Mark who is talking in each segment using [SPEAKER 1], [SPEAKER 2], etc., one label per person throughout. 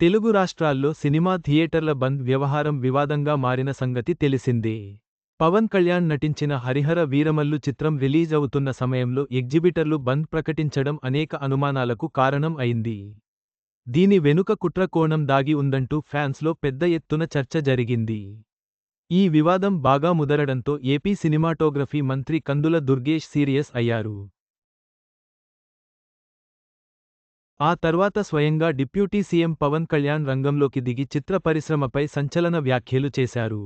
[SPEAKER 1] తెలుగు రాష్ట్రాల్లో సినిమా థియేటర్ల బంద్ వ్యవహారం వివాదంగా మారిన సంగతి తెలిసిందే. పవన్ కళ్యాణ్ నటించిన హరిహర వీరమల్లు చిత్రం రిలీజ్ అవుతున్న సమయంలో ఎగ్జిబిటర్లు బంద్ ప్రకటించడం అనేక అనుమానాలకు కారణం అయింది. దీని వెనుక కుట్ర కోణం దాగి ఉందంటూ ఫ్యాన్స్లో పెద్ద ఎత్తున చర్చ జరిగింది. ఈ వివాదం బాగా ముదరడంతో ఏపీ సినిమాటోగ్రఫీ మంత్రి కందుల దుర్గేష్ సీరియస్ అయ్యారు. ఆ తర్వాత స్వయంగా డిప్యూటీ సీఎం పవన్ కళ్యాణ్ రంగంలోకి దిగి చిత్ర పరిశ్రమపై సంచలన వ్యాఖ్యలు చేశారు.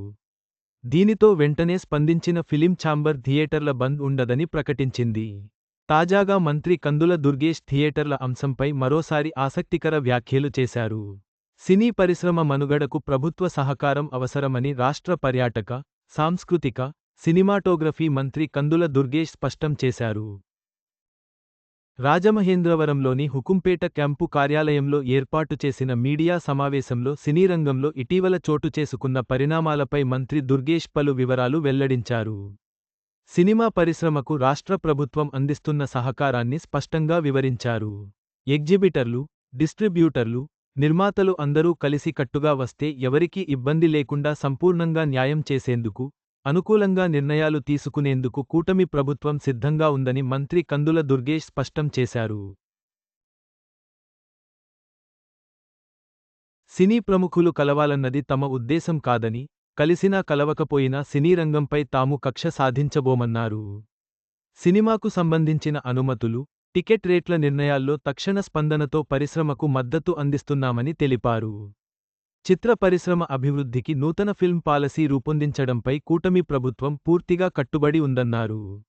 [SPEAKER 1] దీనితో వెంటనే స్పందించిన ఫిలిం ఛాంబర్ థియేటర్ల బంద్ ఉండదని ప్రకటించింది. తాజాగా మంత్రి కందుల దుర్గేష్ థియేటర్ల అంశంపై మరోసారి ఆసక్తికర వ్యాఖ్యలు చేశారు. సినీ పరిశ్రమ మనుగడకు ప్రభుత్వ సహకారం అవసరమని రాష్ట్ర పర్యాటక సాంస్కృతిక సినిమాటోగ్రఫీ మంత్రి కందుల దుర్గేష్ స్పష్టం చేశారు. రాజమహేంద్రవరంలోని హుకుంపేట క్యాంపు కార్యాలయంలో ఏర్పాటు చేసిన మీడియా సమావేశంలో సినీరంగంలో ఇటీవల చోటు చేసుకున్న పరిణామాలపై మంత్రి దుర్గేష్ పలు వివరాలు వెల్లడించారు. సినిమా పరిశ్రమకు రాష్ట్ర ప్రభుత్వం అందిస్తున్న సహకారాన్ని స్పష్టంగా వివరించారు. ఎగ్జిబిటర్లు డిస్ట్రిబ్యూటర్లు నిర్మాతలు అందరూ కలిసి కట్టుగా వస్తే ఎవరికీ ఇబ్బంది లేకుండా సంపూర్ణంగా న్యాయం చేసేందుకు అనుకూలంగా నిర్ణయాలు తీసుకునేందుకు కూటమి ప్రభుత్వం సిద్ధంగా ఉందని మంత్రి కందుల దుర్గేష్ స్పష్టం చేశారు. సినీ ప్రముఖులు కలవాలన్నది తమ ఉద్దేశం కాదని కలిసినా కలవకపోయినా సినీ రంగంపై తాము కక్ష సాధించబోమన్నారు. సినిమాకు సంబంధించిన అనుమతులు టికెట్ రేట్ల నిర్ణయాల్లో తక్షణ స్పందనతో పరిశ్రమకు మద్దతు అందిస్తున్నామని తెలిపారు. చిత్ర పరిశ్రమ అభివృద్ధికి నూతన ఫిల్మ్ పాలసీ రూపొందించడంపై కూటమి ప్రభుత్వం పూర్తిగా కట్టుబడి ఉందన్నారు.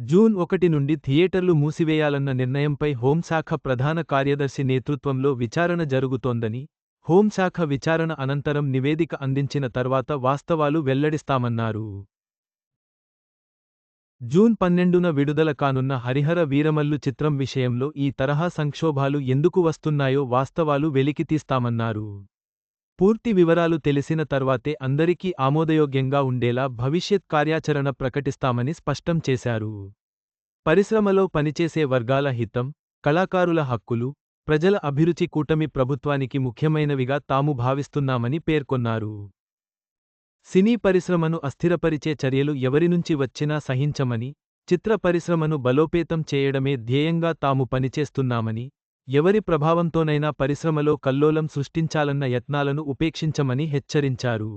[SPEAKER 1] జూన్ ఒకటి నుండి థియేటర్లు మూసివేయాలన్న నిర్ణయంపై హోంశాఖ ప్రధాన కార్యదర్శి నేతృత్వంలో విచారణ జరుగుతోందని హోంశాఖ విచారణ అనంతరం నివేదిక అందించిన తర్వాత వాస్తవాలు వెల్లడిస్తామన్నారు. జూన్ పన్నెండున విడుదల కానున్న హరిహర వీరమల్లు చిత్రం విషయంలో ఈ తరహా సంక్షోభాలు ఎందుకు వస్తున్నాయో వాస్తవాలు వెలికితీస్తామన్నారు. పూర్తి వివరాలు తెలిసిన తర్వాతే అందరికీ ఆమోదయోగ్యంగా ఉండేలా భవిష్యత్ కార్యాచరణ ప్రకటిస్తామని స్పష్టం చేశారు. పరిశ్రమలో పనిచేసే వర్గాల హితం కళాకారుల హక్కులు ప్రజల అభిరుచి కూటమి ప్రభుత్వానికి ముఖ్యమైనవిగా తాము భావిస్తున్నామని పేర్కొన్నారు. సినీ పరిశ్రమను అస్థిరపరిచే చర్యలు ఎవరినుంచి వచ్చినా సహించమని చిత్ర పరిశ్రమను బలోపేతం చేయడమే ధ్యేయంగా తాము పనిచేస్తున్నామని ఎవరి ప్రభావంతోనైనా పరిశ్రమలో కల్లోలం సృష్టించాలన్న యత్నాలను ఉపేక్షించమని హెచ్చరించారు.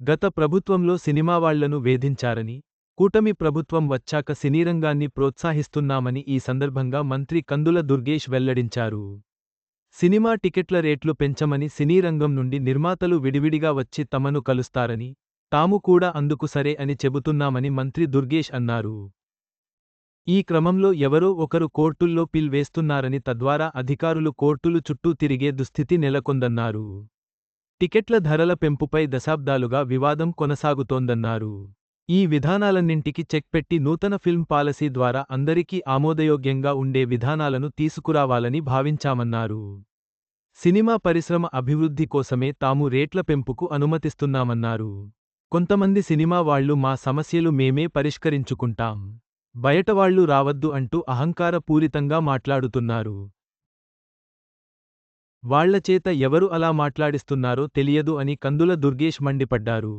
[SPEAKER 1] గత ప్రభుత్వంలో సినిమావాళ్ళను వేధించారని కూటమి ప్రభుత్వం వచ్చాక సినీరంగాన్ని ప్రోత్సాహిస్తున్నామని ఈ సందర్భంగా మంత్రి కందుల దుర్గేష్ వెల్లడించారు. సినిమా టికెట్ల రేట్లు పెంచమని సినీరంగం నుండి నిర్మాతలు విడివిడిగా వచ్చి తమను కలుస్తారని తాము కూడా అందుకు సరే అని చెబుతున్నామని మంత్రి దుర్గేష్ అన్నారు. ఈ క్రమంలో ఎవరో ఒకరు కోర్టుల్లో పిల్ వేస్తున్నారని తద్వారా అధికారులు కోర్టులు చుట్టూ తిరిగే దుస్థితి నెలకొందన్నారు. టికెట్ల ధరల పెంపుపై దశాబ్దాలుగా వివాదం కొనసాగుతోందన్నారు. ఈ విధానాలన్నింటికి చెక్ పెట్టి నూతన ఫిల్మ్ పాలసీ ద్వారా అందరికీ ఆమోదయోగ్యంగా ఉండే విధానాలను తీసుకురావాలని భావించామన్నారు. సినిమా పరిశ్రమ అభివృద్ధి కోసమే తాము రేట్ల పెంపుకు అనుమతిస్తున్నామన్నారు. కొంతమంది సినిమా వాళ్ళు మా సమస్యలు మేమే పరిష్కరించుకుంటాం. బయటవాళ్ళు రావద్దు అంటూ అహంకారపూరితంగా మాట్లాడుతున్నారు. వాళ్ళచేత ఎవరు అలా మాట్లాడిస్తున్నారో తెలియదు అని కందుల దుర్గేష్ మండిపడ్డారు.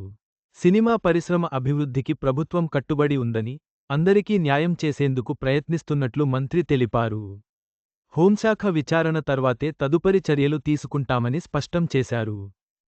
[SPEAKER 1] సినిమా పరిశ్రమ అభివృద్ధికి ప్రభుత్వం కట్టుబడి ఉందని అందరికీ న్యాయం చేసేందుకు ప్రయత్నిస్తున్నట్లు మంత్రి తెలిపారు. హోంశాఖ విచారణ తర్వాతే తదుపరి చర్యలు తీసుకుంటామని స్పష్టం చేశారు.